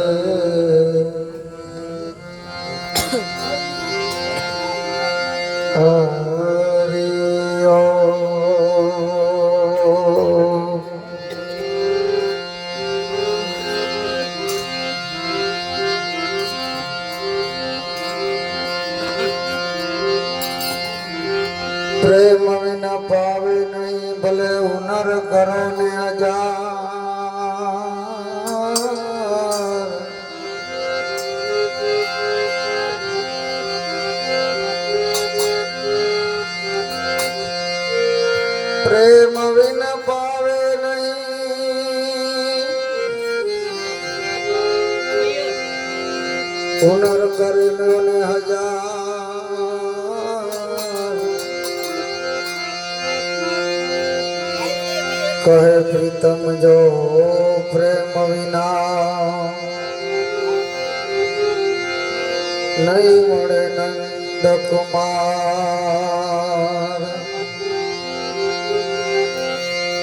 Uh... કરીને ને હજાર કહે પ્રીતમ જો પ્રેમ વિના નહીં મળે નંદ કુમાર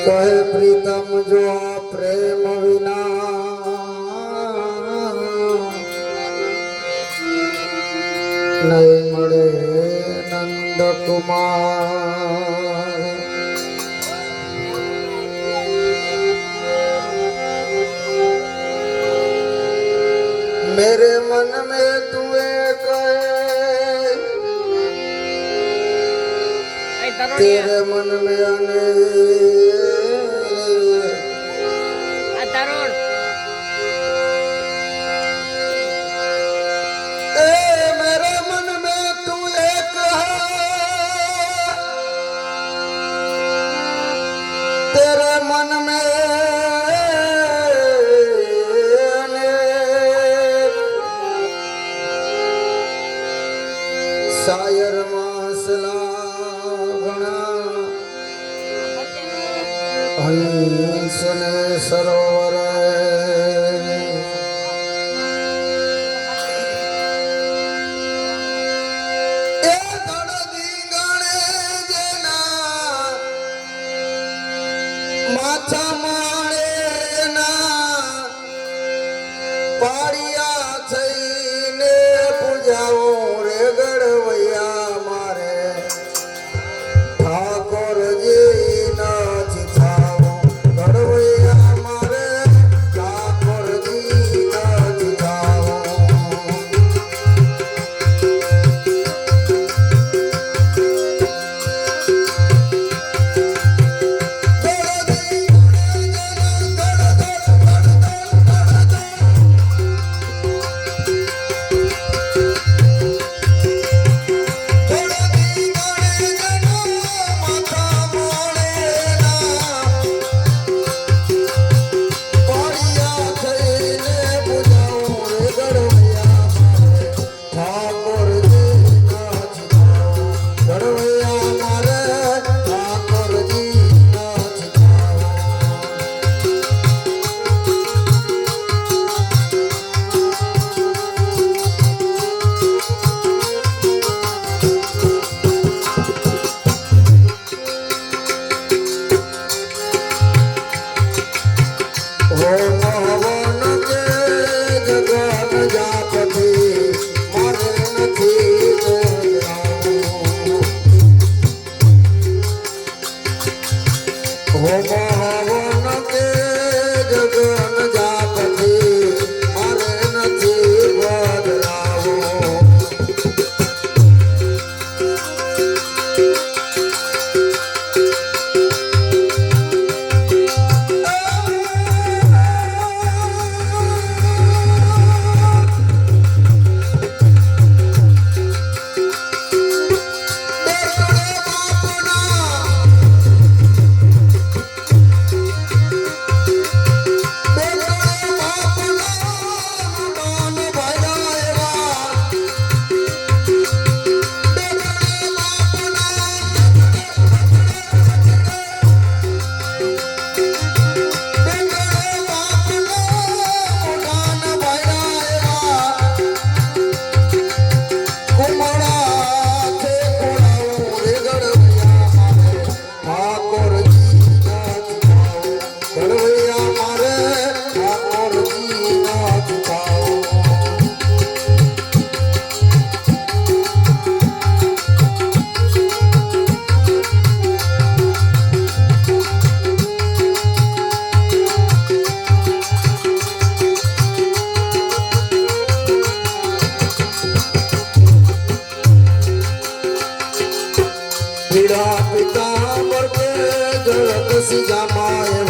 કહે પ્રીતમ જો ਨੰਦ ਕੁਮਾਰ ਮੇਰੇ ਮਨ ਮੇ ਤੂੰ ਏਕ ਹੈ ਤੇਰੇ ਮਨ ਮੇ Chama Oh, man. પીડા પિતા મરકે જગત સુજામાય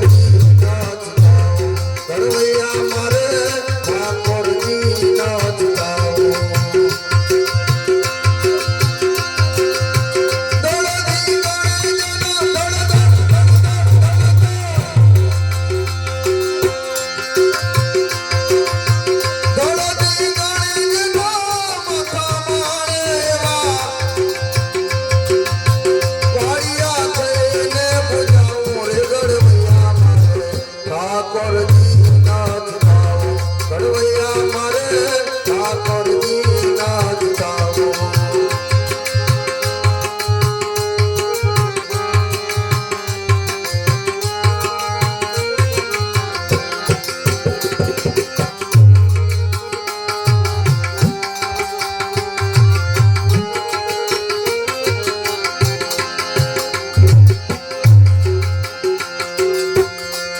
baby.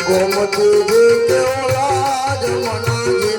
ગોમતી કેવલા જમના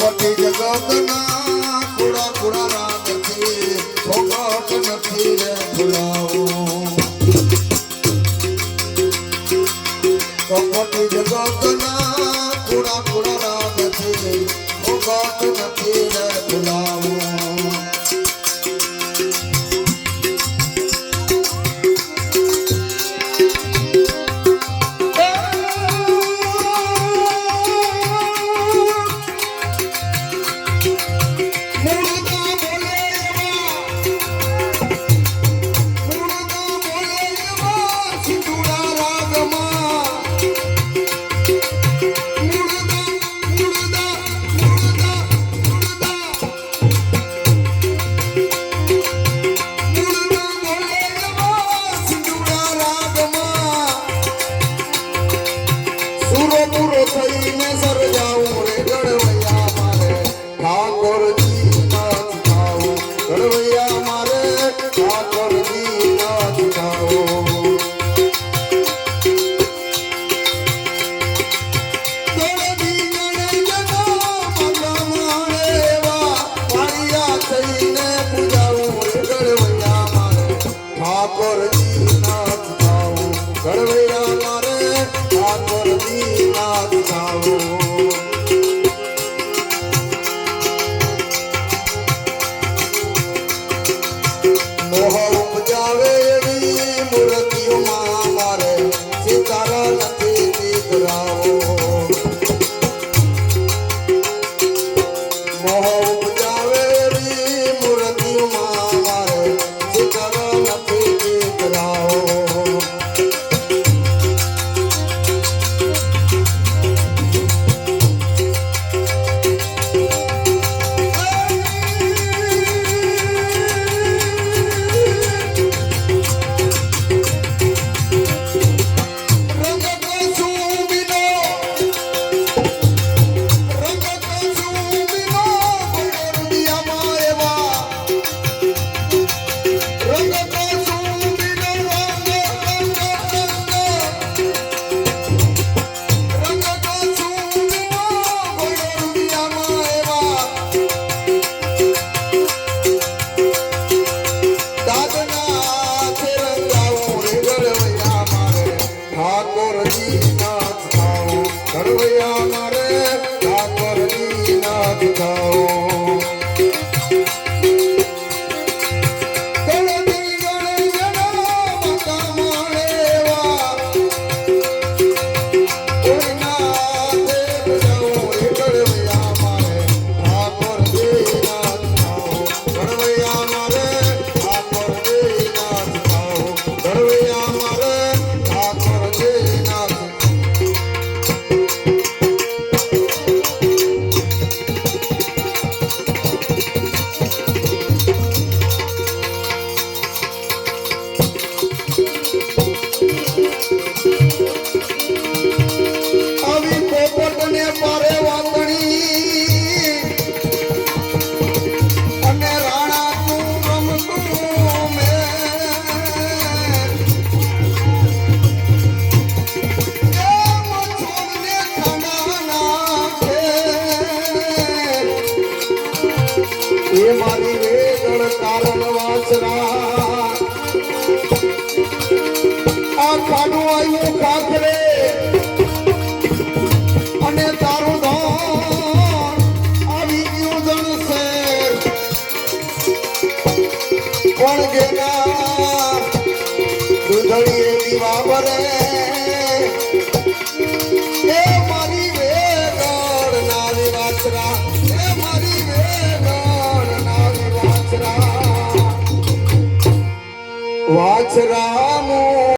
પોપટી જગતના ખુડા ખુડા રાતથી ભોગત નથી રે ભૂલાવો. amor. અને તારું ધન છે પણ ગેલા દીવા ભરે. એ મારી વેગળ નારી વાચરા એ મારી વેગળ નારી વાચરા વાચરા